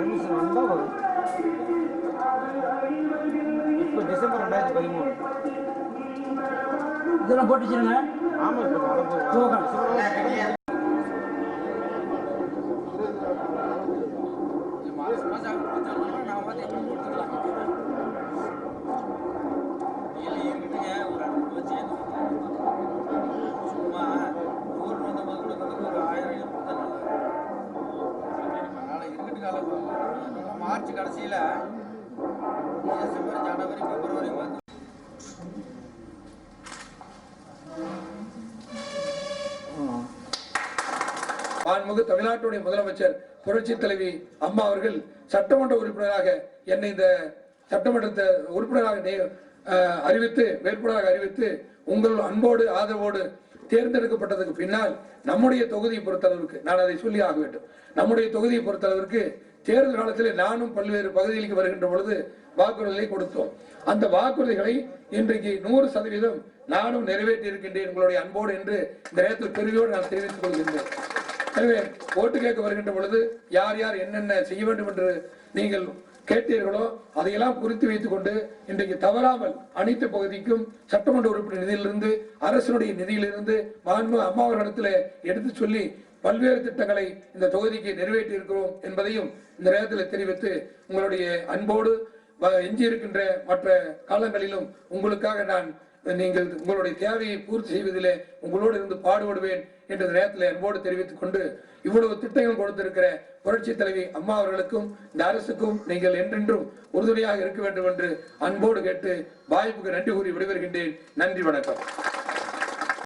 Permission வந்தால் வரும். இப்போ டிசம்பர் ரெண்டாயிரத்தி பதிமூணு. இதெல்லாம் போட்டு வச்சிருங்க ஆமாம் இப்போ மார்ச் கடைசியில் டிசம்பர் ஜனவரி பிப்ரவரி வந்து மாண்புமிகு தமிழ்நாட்டுடைய முதலமைச்சர் புரட்சி தலைவி அம்மா அவர்கள் சட்டமன்ற உறுப்பினராக என்னை இந்த சட்டமன்றத்தை உறுப்பினராக அறிவித்து வேட்பாளராக அறிவித்து உங்கள் அன்போடு ஆதரவோடு தேர்ந்தெடுக்கப்பட்டதுக்கு பின்னால் நம்முடைய தொகுதியை பொறுத்தளவிற்கு நான் அதை சொல்லி ஆக வேண்டும். நம்முடைய தொகுதியை பொறுத்தளவிற்கு தேர்தல் காலத்தில் நானும் பல்வேறு பகுதிகளுக்கு வருகின்ற பொழுது வாக்குறுதிகளை கொடுத்தோம். அந்த வாக்குறுதிகளை இன்றைக்கு நூறு சதவீதம் நானும் நிறைவேற்றி இருக்கின்றேன் உங்களுடைய அன்போடு என்று இந்த நேரத்தில் பெருமையோடு நான் தெரிவித்துக் கொள்கின்றேன். எனவே ஓட்டு கேட்க வருகின்ற பொழுது யார் யார் என்னென்ன செய்ய வேண்டும் என்று நீங்கள் கேட்டீர்களோ அதையெல்லாம் குறித்து வைத்துக் கொண்டு இன்றைக்கு தவறாமல் அனைத்து பகுதிக்கும் சட்டமன்ற உறுப்பினர் நிதியிலிருந்து அரசினுடைய நிதியிலிருந்து மாண்பு அம்மா அவர்களிடத்தில் எடுத்து சொல்லி பல்வேறு திட்டங்களை இந்த தொகுதிக்கு நிறைவேற்றி இருக்கிறோம் என்பதையும் இந்த நேரத்தில் தெரிவித்து உங்களுடைய அன்போடு எஞ்சியிருக்கின்ற மற்ற காலங்களிலும் உங்களுக்காக நான் நீங்கள் உங்களுடைய தேவையை பூர்த்தி செய்வதிலே உங்களோடு இருந்து பாடுபடுவேன் என்ற நேரத்தில் அன்போடு தெரிவித்துக் கொண்டு இவ்வளவு திட்டங்கள் கொடுத்திருக்கிற புரட்சி தலைவி அம்மா அவர்களுக்கும் இந்த அரசுக்கும் நீங்கள் என்றென்றும் உறுதுணையாக இருக்க வேண்டும் என்று அன்போடு கேட்டு வாய்ப்புக்கு நன்றி கூறி விடைபெறுகின்றேன். நன்றி வணக்கம்.